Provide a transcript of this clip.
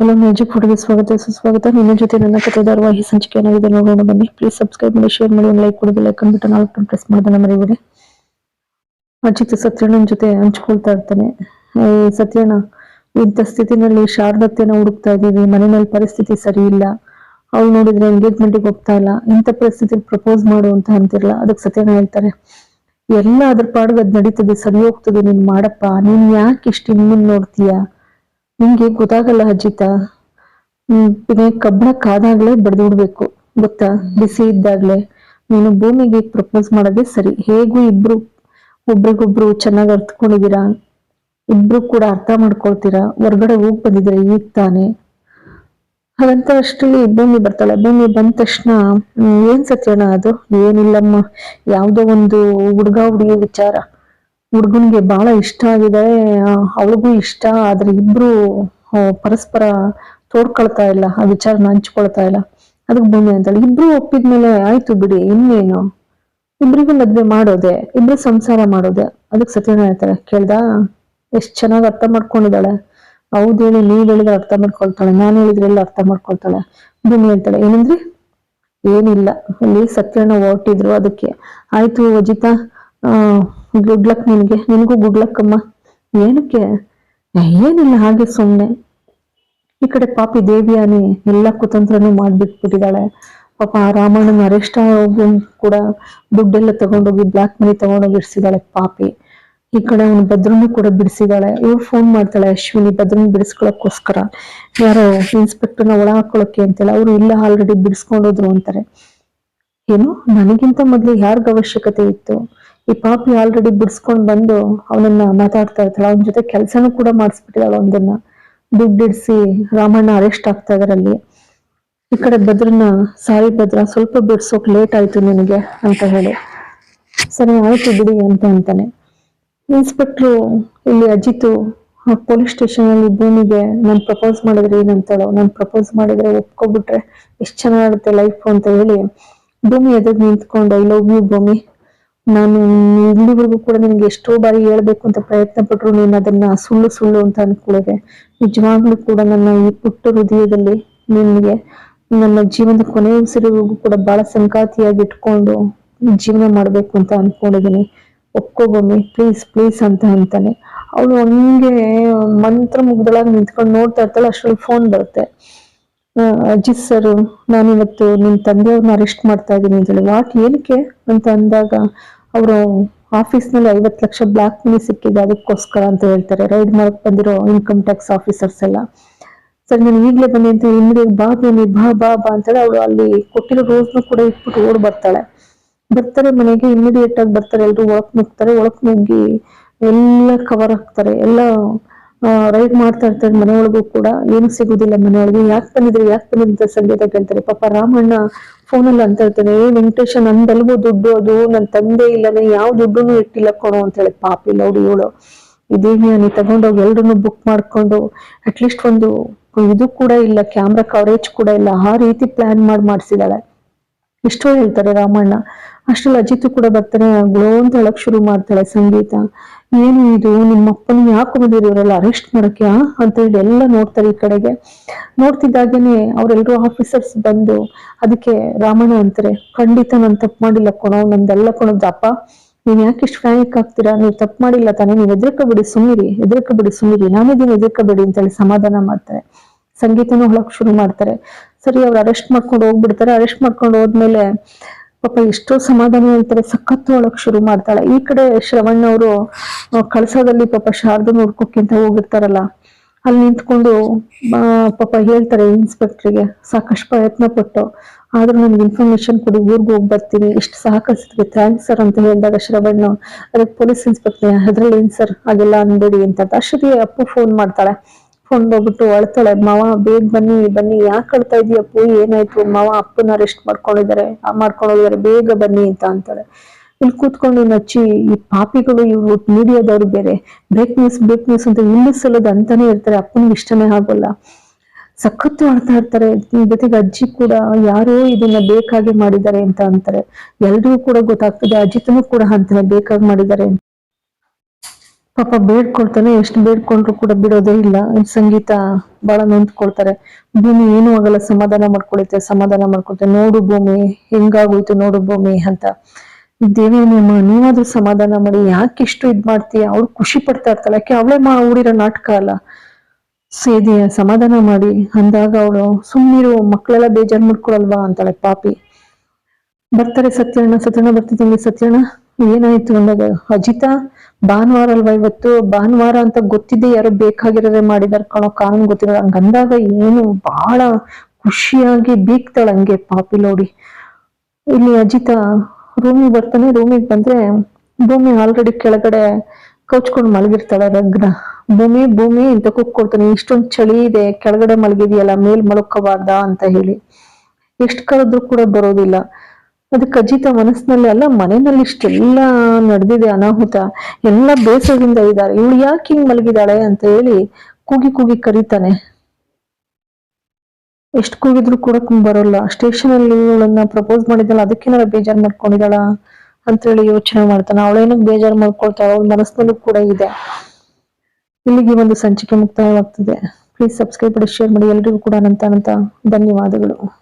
Hello music ಫುಡ್ಗೆ ಸ್ವಾಗತ ಸುಸ್ವಾಗತ ನಿಮ್ಮ ಜೊತೆ ನನ್ನ ಕಥೆ ಧಾರಾವಾಹಿ ಸಂಚಿಕೆ ಏನಾಗಿದೆ ನೋಡೋಣ ಬನ್ನಿ. ಪ್ಲೀಸ್ ಸಬ್ಸ್ಕ್ರೈಬ್ ಮಾಡಿ ಶೇರ್ ಮಾಡಿ ಲೈಕ್ ಕೊಡೋದು ಲೈಕ್ ಅಂದ್ಬಿಟ್ಟು ನಾಲ್ಕು ಪ್ರೆಸ್ ಮಾಡೋದನ್ನ ಮರಿಬೇಡಿ. ಅಜಿತ್ ಸತ್ಯಣ್ಣನ ಜೊತೆ ಹಂಚ್ಕೊಳ್ತಾ ಇರ್ತಾನೆ. ಸತ್ಯಣ್ಣ, ಇಂಥ ಸ್ಥಿತಿನಲ್ಲಿ ಶಾರದತ್ತೆನ ಹುಡುಕ್ತಾ ಇದ್ದೀವಿ ಮನೆಯಲ್ಲಿ ಪರಿಸ್ಥಿತಿ ಸರಿ ಇಲ್ಲ. ಅವ್ಳು ನೋಡಿದ್ರೆ ಎಂಗೇಜ್ಮೆಂಟ್ಗೆ ಹೋಗ್ತಾ ಇಲ್ಲ. ಇಂಥ ಪರಿಸ್ಥಿತಿಲಿ ಪ್ರಪೋಸ್ ಮಾಡು ಅಂತ ಅಂತಿರಲ್ಲ. ಅದಕ್ಕೆ ಸತ್ಯಣ್ಣ ಹೇಳ್ತಾರೆ, ಎಲ್ಲ ಅದ್ರ ಪಾಡ್ಗೆ ಅದ್ ನಡೀತದೆ, ಸರಿ ಹೋಗ್ತದೆ. ನೀನ್ ಮಾಡಪ್ಪ. ನೀನ್ ಯಾಕೆ ಇಷ್ಟು ಹಿಂದಿನ ನೋಡ್ತೀಯ? ನಿಂಗೆ ಗೊತ್ತಾಗಲ್ಲ ಅಜ್ಜಿತ ಹ್ಮ್ ಕಬ್ಬಣ ಕಾದಾಗ್ಲೇ ಬಡ್ದು ಗೊತ್ತಾ? ಬಿಸಿ ಇದ್ದಾಗ್ಲೆ. ನೀನು ಭೂಮಿಗೆ ಪ್ರಪೋಸ್ ಮಾಡೋದೇ ಸರಿ. ಹೇಗೂ ಇಬ್ರು, ಒಬ್ರಿಗೊಬ್ರು ಚೆನ್ನಾಗಿ ಅರ್ಥಕೊಂಡಿದ್ದೀರಾ ಇಬ್ರು ಕೂಡ ಅರ್ಥ ಮಾಡ್ಕೊಳ್ತೀರಾ? ಹೊರ್ಗಡೆ ಹೋಗಿ ಬಂದಿದ್ದೀರಾ ಈಗ ತಾನೆ. ಹಾಗಂತ ಅಷ್ಟರಲ್ಲಿ ಭೂಮಿ ಬರ್ತಾಳೆ ಭೂಮಿ ಬಂದ ತಕ್ಷಣ ಏನ್ ಸತ್ಯಣ ಅದು? ಏನಿಲ್ಲಮ್ಮ. ಯಾವುದೋ ಒಂದು ಹುಡುಗ ಹುಡುಗಿ ವಿಚಾರ. ಹುಡ್ಗನ್ಗೆ ಬಹಳ ಇಷ್ಟ ಆಗಿದೆ. ಅವಳಿಗೂ ಇಷ್ಟ. ಆದ್ರೆ ಇಬ್ರು ಪರಸ್ಪರ ತೋಡ್ಕೊಳ್ತಾ ಇಲ್ಲ. ಆ ವಿಚಾರನ ಹಂಚ್ಕೊಳ್ತಾ ಇಲ್ಲ. ಅದಕ್ಕೆ ಭೂಮಿ ಅಂತಾಳೆ. ಇಬ್ರು ಒಪ್ಪಿದ್ಮೇಲೆ ಆಯ್ತು ಬಿಡಿ. ಇನ್ನೇನು? ಇಬ್ರಿಗೂ ಮದ್ವೆ ಮಾಡೋದೆ. ಇಬ್ರು ಸಂಸಾರ ಮಾಡೋದೆ. ಅದಕ್ಕೆ ಸತ್ಯನಾರಾಯಣ ಹೇಳ್ತಾರೆ ಕೇಳ್ದ? ಎಷ್ಟ್ ಚೆನ್ನಾಗಿ ಅರ್ಥ ಮಾಡ್ಕೊಂಡಿದ್ದಾಳೆ. ಹೌದು ಹೇಳಿ, ನೀವ್ ಹೇಳಿದ್ರೆ ಅರ್ಥ ಮಾಡ್ಕೊಳ್ತಾಳೆ. ನಾನು ಹೇಳಿದ್ರೆಲ್ಲ ಅರ್ಥ ಮಾಡ್ಕೊಳ್ತಾಳೆ. ಭೂಮಿ ಹೇಳ್ತಾಳೆ ಏನಂದ್ರಿ? ಏನಿಲ್ಲ. ಅಲ್ಲಿ ಸತ್ಯನ ಹೊರಟಿದ್ರು ಅದಕ್ಕೆ. ಆಯ್ತು, ವಜಿತಾ. ಆ ಗುಡ್ ಲಕ್ ನಿನ್ಗೆ. ನಿನಗೂ ಗುಡ್ ಲಕ್ ಅಮ್ಮ. ಏನಕ್ಕೆ? ಏನಿಲ್ಲ, ಹಾಗೆ ಸುಮ್ನೆ. ಈ ಕಡೆ ಪಾಪಿ ದೇವಿಯಾನಿ ಎಲ್ಲ ಕುತಂತ್ರನೂ ಮಾಡ್ಬಿಟ್ಬಿಟ್ಟಿದ್ದಾಳೆ. ಪಾಪ ರಾಮಣ್ಣನ ಅರೆಸ್ಟ್ ಆಗೋಗು ಕೂಡ ದುಡ್ಡೆಲ್ಲ ತಗೊಂಡೋಗಿ ಬ್ಲಾಕ್ ಮನಿ ತಗೊಂಡೋಗಿ ಇಡ್ಸಿದಾಳೆ ಪಾಪಿ. ಈ ಕಡೆ ಅವನು ಭದ್ರನು ಕೂಡ ಬಿಡಿಸಿದಾಳೆ ಇವ್ರು ಫೋನ್ ಮಾಡ್ತಾಳೆ, ಅಶ್ವಿನಿ, ಭದ್ರನ್ ಬಿಡಿಸ್ಕೊಳಕ್ಕೋಸ್ಕರ. ಯಾರೋ ಇನ್ಸ್ಪೆಕ್ಟರ್ನ ಒಳ ಹಾಕೊಳಕ್ಕೆ ಅಂತೇಳಿ ಅವ್ರು ಇಲ್ಲ ಆಲ್ರೆಡಿ ಬಿಡಿಸ್ಕೊಂಡೋದ್ರು ಅಂತಾರೆ. ಏನು, ನನಗಿಂತ ಮೊದ್ಲು ಯಾರ್ಗ ಅವಶ್ಯಕತೆ ಇತ್ತು? ಈ ಪಾಪಿ ಆಲ್ರೆಡಿ ಬಿಡ್ಸ್ಕೊಂಡ್ ಬಂದು ಅವನನ್ನ ಮಾತಾಡ್ತಾ ಇರ್ತಾಳೆ. ಅವನ ಜೊತೆ ಕೆಲ್ಸನೂ ಕೂಡ ಮಾಡಿಸ್ಬಿಟ್ಟಿದಾಳೆ ಒಂದನ್ನ. ದುಡ್ಡಿಡ್ಸಿ ರಾಮಣ್ಣ ಅರೆಸ್ಟ್ ಆಗ್ತಾ ಇದರಲ್ಲಿ. ಈ ಕಡೆ ಭದ್ರನ ಸಾರಿ ಭದ್ರ ಸ್ವಲ್ಪ ಬಿಡ್ಸೋಕ್ ಲೇಟ್ ಆಯ್ತು ನಿನಗೆ ಅಂತ ಹೇಳಿ. ಸರಿ, ಆಯ್ತು ಬಿಡಿ ಅಂತ ಅಂತಾನೆ. ಇನ್ಸ್ಪೆಕ್ಟ್ರು ಇಲ್ಲಿ ಅಜಿತು ಪೊಲೀಸ್ ಸ್ಟೇಷನ್ ಅಲ್ಲಿ ಭೂಮಿಗೆ ನಾನು ಪ್ರಪೋಸ್ ಮಾಡಿದ್ರೆ ಏನಂತಾಳೋ, ನಾನು ಪ್ರಪೋಸ್ ಮಾಡಿದ್ರೆ ಒಪ್ಕೊಬಿಟ್ರೆ ಎಷ್ಟ್ ಚೆನ್ನಾಗಿರುತ್ತೆ ಲೈಫ್ ಅಂತ ಹೇಳಿ ಭೂಮಿ ಎದುರು ನಿಂತ್ಕೊಂಡು ಐ ಲವ್ ಯು ಭೂಮಿ ನಾನು ಇಲ್ಲಿವರೆಗೂ ಕೂಡ ನಿನ್ಗೆ ಎಷ್ಟೋ ಬಾರಿ ಹೇಳ್ಬೇಕು ಅಂತ ಪ್ರಯತ್ನ ಪಟ್ರು ನೀನು ಅದನ್ನ ಸುಳ್ಳು ಸುಳ್ಳು ಅಂತ ಅನ್ಕೊಳ್ಳೋದೆ. ನಿಜವಾಗ್ಲೂ ಕೂಡ ನನ್ನ ಈ ಪುಟ್ಟ ಹೃದಯದಲ್ಲಿ ನಿನ್ಗೆ ನನ್ನ ಜೀವನದ ಕೊನೆ ಉಸಿರಿಗೂ ಕೂಡ ಬಹಳ ಸಂಕಾತಿಯಾಗಿ ಇಟ್ಕೊಂಡು ಜೀವನ ಮಾಡ್ಬೇಕು ಅಂತ ಅನ್ಕೊಂಡಿದೀನಿ. ಒಪ್ಕೋಗೊಮ್ಮೆ ಪ್ಲೀಸ್ ಪ್ಲೀಸ್ ಅಂತ ಅಂತಾನೆ. ಅವಳು ಹಂಗೆ ಮಂತ್ರ ಮುಗ್ದೊಳಗೆ ನಿಂತ್ಕೊಂಡು ನೋಡ್ತಾ ಇರ್ತಾಳೆ, ಅಷ್ಟರಲ್ಲಿ ಫೋನ್ ಬರುತ್ತೆ. ಅಜಿತ್ ಸರ್ ನಾನು ಇವತ್ತು ನಿಮ್ ತಂದೆಯವ್ರನ್ನ ಅರೆಸ್ಟ್ ಮಾಡ್ತಾ ಇದ್ದೀನಿ ಅಂತೇಳಿ. ವಾಟ್ ಏನಕ್ಕೆ? ಅಂತ ಅಂದಾಗ ಅವರು ಆಫೀಸ್ನಲ್ಲಿ ಐವತ್ತು ಲಕ್ಷ ಬ್ಲಾಕ್ ಮನಿ ಸಿಕ್ಕಿದೆ ಅದಕ್ಕೋಸ್ಕರ ಅಂತ ಹೇಳ್ತಾರೆ. ರೈಡ್ ಮಾರ್ಕ್ ಬಂದಿರೋ ಇನ್ಕಮ್ ಟ್ಯಾಕ್ಸ್ ಆಫೀಸರ್ಸ್ ಎಲ್ಲ. ಸರ್ ನಾನು ಈಗಲೇ ಬಂದೆ ಅಂತ ಇಮಿಡಿಯೇಟ್ ಬಾ ಬನ್ನಿ, ಬಾ ಬಾ ಬಾ ಅಂತೇಳಿ ಅವಳು ಅಲ್ಲಿ ಕೊಟ್ಟಿರೋ ರೋಸ್ನು ಕೂಡ ಇಟ್ಬಿಟ್ಟು ಓಡ್ ಬರ್ತಾಳೆ. ಬರ್ತಾರೆ ಮನೆಗೆ ಇಮಿಡಿಯೇಟ್ ಆಗಿ ಬರ್ತಾರೆ. ಎಲ್ಲರೂ ಒಳಕ್ ನುಗ್ತಾರೆ ಒಳಕ್ ನುಗ್ಗಿ ಎಲ್ಲ ಕವರ್ ಹಾಕ್ತಾರೆ ಎಲ್ಲ ರೈಡ್ ಮಾಡ್ತಾ ಇರ್ತಾರೆ ಮನೆಯೊಳಗೂ ಕೂಡ. ಏನು ಸಿಗುದಿಲ್ಲ ಮನೆಯೊಳಗೆ. ಯಾಕೆ ತಂದಿದ್ರೆ ಯಾಕೆ ಬಂದಿದ್ದ ಸಂಗೀತ ಕೇಳ್ತಾರೆ ಪಾಪ ರಾಮಣ್ಣ ಫೋನಲ್ಲಿ ಅಂತ ಇರ್ತಾನೆ ಏ, ವೆಂಕಟೇಶ ನಂದಲ್ವೋ ದುಡ್ಡು ಅದು ನನ್ನ ತಂದೆ ಇಲ್ಲನೆ ಯಾವ ದುಡ್ಡುನು ಇಟ್ಟಿಲ್ಲ ಕೊಡು ಅಂತ ಹೇಳಿ. ಪಾಪಿ ಲೌಡಿ ಇವಳು. ಇದೇನು ನೀ ತಗೊಂಡೋಗಿ ಎಲ್ರನ್ನು ಬುಕ್ ಮಾಡ್ಕೊಂಡು ಅಟ್ಲೀಸ್ಟ್ ಒಂದು ಇದು ಕೂಡ ಇಲ್ಲ ಕ್ಯಾಮ್ರಾ ಕವರೇಜ್ ಕೂಡ ಇಲ್ಲ. ಆ ರೀತಿ ಪ್ಲಾನ್ ಮಾಡಿ ಮಾಡಿಸಿದಾಳೆ ಇಷ್ಟೋ ಹೇಳ್ತಾರೆ ರಾಮಣ್ಣ. ಅಷ್ಟು ಅಜಿತ್ ಕೂಡ ಬರ್ತಾನೆ ಗ್ಲೋ ಅಂತ ಹೇಳಕ್ ಶುರು ಮಾಡ್ತಾಳೆ ಸಂಗೀತ. ಏನು ಇದು? ನಿಮ್ಮ ಅಪ್ಪನ ಯಾಕೆ ಬಂದಿದ್ರು ಇವರೆಲ್ಲ ಅರೆಸ್ಟ್ ಮಾಡೋಕೆ? ಅಂತ ಹೇಳಿ ಎಲ್ಲ ನೋಡ್ತಾರೆ ಈ ಕಡೆಗೆ. ನೋಡ್ತಿದ್ದಾಗೇನೆ ಅವರೆಲ್ಲರೂ ಆಫೀಸರ್ಸ್ ಬಂದು ಅದಕ್ಕೆ ರಾಮಣ್ಣ ಅಂತಾರೆ, ಖಂಡಿತ ನಾನು ತಪ್ಪು ಮಾಡಿಲ್ಲ ಕೊಣೋ, ನಂದೆಲ್ಲ ಕೊಣೋದಪ್ಪ ನೀನ್ ಯಾಕೆ ಇಷ್ಟು ಫ್ಯಾನಿಕ್ ಆಗ್ತೀರಾ? ನೀವು ತಪ್ಪು ಮಾಡಿಲ್ಲ ತಾನೇ ನೀವು ಎದುರ್ಕೋಬೇಡಿ ಸುಮ್ಮಿರಿ ಎದುರ್ಕೋಬೇಡಿ ಸುಮ್ಮಿರಿ ನಾನಿದ್ದೀನಿ ಎದುರ್ಕೋಬೇಡಿ ಅಂತೇಳಿ ಸಮಾಧಾನ ಮಾಡ್ತಾರೆ. ಸಂಗೀತನೂ ಹೊಳಕ್ ಶುರು ಮಾಡ್ತಾರೆ. ಸರಿ, ಅವ್ರು ಅರೆಸ್ಟ್ ಮಾಡ್ಕೊಂಡು ಹೋಗ್ಬಿಡ್ತಾರೆ. ಅರೆಸ್ಟ್ ಮಾಡ್ಕೊಂಡು ಹೋದ್ಮೇಲೆ ಪಾಪ ಎಷ್ಟೋ ಸಮಾಧಾನ ಹೇಳ್ತಾರೆ ಸಖತ್ ಒಳಕ್ ಶುರು ಮಾಡ್ತಾಳೆ. ಈ ಕಡೆ ಶ್ರವಣ್ ಅವರು ಕಳಸದಲ್ಲಿ ಪಾಪ ಶಾರದ ನೋಡ್ಕೊಕ್ಕಿಂತ ಹೋಗಿರ್ತಾರಲ್ಲ, ಅಲ್ಲಿ ನಿಂತ್ಕೊಂಡು ಪಾಪ ಹೇಳ್ತಾರೆ ಇನ್ಸ್ಪೆಕ್ಟ್ರಿಗೆ ಸಾಕಷ್ಟು ಪ್ರಯತ್ನ ಪಟ್ಟು, ಆದ್ರೂ ನನ್ಗೆ ಇನ್ಫಾರ್ಮೇಶನ್ ಕೊಡಿ, ಊರ್ಗ್ ಹೋಗಿ ಬರ್ತೀನಿ, ಇಷ್ಟು ಸಹಕರಿಸಿದ್ವಿ ಥ್ಯಾಂಕ್ಸ್ ಸರ್ ಅಂತ ಹೇಳಿದಾಗ ಶ್ರವಣ್ ಅದಕ್ಕೆ ಪೊಲೀಸ್ ಇನ್ಸ್ಪೆಕ್ಟರ್ ಅದ್ರಲ್ಲಿ ಏನ್ ಸರ್ ಹಾಗೆಲ್ಲ ಅನ್ಬೇಡಿ ಅಂತ ಅಷ್ಟೊತ್ತಿಗೆ ಅಪ್ಪು ಫೋನ್ ಮಾಡ್ತಾಳೆ. ಹೋಗ್ಬಿಟ್ಟು ಅಳ್ತಾಳೆ, ಮಾವ, ಬೇಗ ಬನ್ನಿ ಬನ್ನಿ, ಯಾಕೆ ಅಳ್ತಾ ಇದೀಯಪ್ಪು ಏನಾಯ್ತು? ಮಾವ ಅಪ್ಪನ ರೆಸ್ಟ್ ಮಾಡ್ಕೊಂಡಿದ್ದಾರೆ ಮಾಡ್ಕೊಂಡು ಹೋಗಿದ್ದಾರೆ ಬೇಗ ಬನ್ನಿ ಅಂತ ಅಂತಾಳೆ. ಇಲ್ಲಿ ಕೂತ್ಕೊಂಡು ನಚ್ಚಿ, ಈ ಪಾಪಿಗಳು ಇವ್ರು ಮೀಡಿಯಾದವ್ರು ಬೇರೆ. ಬ್ರೇಕ್ ನ್ಯೂಸ್ ಬ್ರೇಕ್ ನ್ಯೂಸ್ ಅಂತ ಇಲ್ಲಿ ಸಲದ ಅಂತಾನೆ ಇರ್ತಾರೆ. ಅಪ್ಪನಿಗೆ ಇಷ್ಟನೇ ಆಗೋಲ್ಲ. ಸಖತ್ತು ಆಡ್ತಾ ಇರ್ತಾರೆ. ಜೊತೆಗೆ ಅಜ್ಜಿ ಕೂಡ ಯಾರೋ ಇದನ್ನ ಬೇಕಾಗಿ ಮಾಡಿದ್ದಾರೆ ಅಂತ ಅಂತಾರೆ. ಎಲ್ರಿಗೂ ಕೂಡ ಗೊತ್ತಾಗ್ತದೆ. ಅಜಿತನು ಕೂಡ ಅಂತಾನೆ ಬೇಕಾಗಿ ಮಾಡಿದ್ದಾರೆ. ಪಾಪ ಬೇಡ್ಕೊಳ್ತಾನೆ, ಎಷ್ಟು ಬೇಡ್ಕೊಂಡ್ರು ಕೂಡ ಬಿಡೋದೇ ಇಲ್ಲ. ಸಂಗೀತ ಬಹಳ ನೊಂದ್ಕೊಳ್ತಾರೆ. ಭೂಮಿ ಏನೂ ಆಗಲ್ಲ, ಸಮಾಧಾನ ಮಾಡ್ಕೊಳುತ್ತೆ, ಸಮಾಧಾನ ಮಾಡ್ಕೊಳ್ತೆ. ನೋಡು ಭೂಮಿ, ಹೆಂಗಾಗೋಯ್ತು ನೋಡು ಭೂಮಿ ಅಂತ. ದೇವಿ, ನಿಮ್ಮ ನೀವಾದ್ರೂ ಸಮಾಧಾನ ಮಾಡಿ, ಯಾಕೆ ಇಷ್ಟು ಇದ್ ಮಾಡ್ತೀಯ? ಅವಳು ಖುಷಿ ಪಡ್ತಾ ಇರ್ತಾಳೆ ಯಾಕೆ ಅವಳೇ ಮಾ, ಊರಿರೋ ನಾಟಕ ಅಲ್ಲ? ಸೇದಿ, ಸಮಾಧಾನ ಮಾಡಿ. ಅಂದಾಗ ಅವಳು ಸುಮ್ಮನಿರು ಮಕ್ಕಳೆಲ್ಲ ಬೇಜಾರ್ ಮುಡ್ಕೊಳಲ್ವಾ ಅಂತಾಳೆ ಪಾಪಿ. ಬರ್ತಾರೆ ಸತ್ಯಣ್ಣ ಸತ್ಯಣ್ಣ ಬರ್ತಿದ್ದೀನಿ ಸತ್ಯಣ್ಣ, ಏನಾಯ್ತು ಅಂದಾಗ ಅಜಿತ ಭಾನುವಾರ ಅಲ್ವಾ ಇವತ್ತು? ಭಾನುವಾರ ಅಂತ ಗೊತ್ತಿದ್ದೆ ಯಾರೋ ಬೇಕಾಗಿರೋದೇ ಮಾಡಿದಾರೆ ಕಣೋ, ಕಾನೂನು ಗೊತ್ತಿರೋ ಹಂಗಂದಾಗ ಏನು ಬಹಳ ಖುಷಿಯಾಗಿ ಬೀಗ್ತಾಳ ಹಂಗೆ ಪಾಪಿ ನೋಡಿ ಇಲ್ಲಿ ಅಜಿತ, ರೂಮಿಗೆ ಬರ್ತಾನೆ, ರೂಮಿಗೆ ಬಂದ್ರೆ ಭೂಮಿ ಆಲ್ರೆಡಿ ಕೆಳಗಡೆ ಕೌಚ್ಕೊಂಡು ಮಲಗಿರ್ತಾಳೆ ರಗ್ನ. ಭೂಮಿ ಭೂಮಿ ಅಂತ ಕೂಗ್ಕೊಡ್ತಾನೆ ಇಷ್ಟೊಂದು ಚಳಿ ಇದೆ, ಕೆಳಗಡೆ ಮಲಗಿದೆಯಲ್ಲ, ಮೇಲ್ ಮಲಕೋಬಾರ್ದ ಅಂತ ಹೇಳಿ. ಎಷ್ಟು ಕರೆದ್ರು ಕೂಡ ಬರೋದಿಲ್ಲ. ಅದಕ್ಕೆ ಖಚಿತ ಮನಸ್ಸಿನಲ್ಲಿ ಅಲ್ಲ, ಮನೆಯಲ್ಲಿ ಇಷ್ಟೆಲ್ಲ ನಡೆದಿದೆ ಅನಾಹುತ, ಎಲ್ಲ ಬೇಸರದಿಂದ ಇದ್ದಾರೆ. ಇವಳು ಯಾಕೆ ಹಿಂಗ್ ಮಲಗಿದಾಳೆ ಅಂತ ಹೇಳಿ ಕೂಗಿ ಕೂಗಿ ಕರೀತಾನೆ. ಎಷ್ಟು ಕೂಗಿದ್ರು ಕೂಡ ಬರೋಲ್ಲ. ಸ್ಟೇಷನ್ ಅಲ್ಲಿ ಇವಳನ್ನ ಪ್ರಪೋಸ್ ಮಾಡಿದಲ್ಲ ಅದಕ್ಕೇನಾರ ಬೇಜಾರ್ ಮಾಡ್ಕೊಂಡಿದಾಳ ಅಂತ ಹೇಳಿ ಯೋಚನೆ ಮಾಡ್ತಾನೆ. ಅವಳೇನಕ್ಕೆ ಬೇಜಾರ್ ಮಾಡ್ಕೊಳ್ತಾಳ, ಅವಳ ಮನಸ್ಸಿನಲ್ಲೂ ಕೂಡ ಇದೆ. ಇಲ್ಲಿಗೆ ಒಂದು ಸಂಚಿಕೆ ಮುಕ್ತಾಯವಾಗ್ತದೆ. ಪ್ಲೀಸ್ ಸಬ್ಸ್ಕ್ರೈಬ್ ಮಾಡಿ ಶೇರ್ ಮಾಡಿ, ಎಲ್ರಿಗೂ ಕೂಡ ಅನಂತ ಅನಂತ ಧನ್ಯವಾದಗಳು.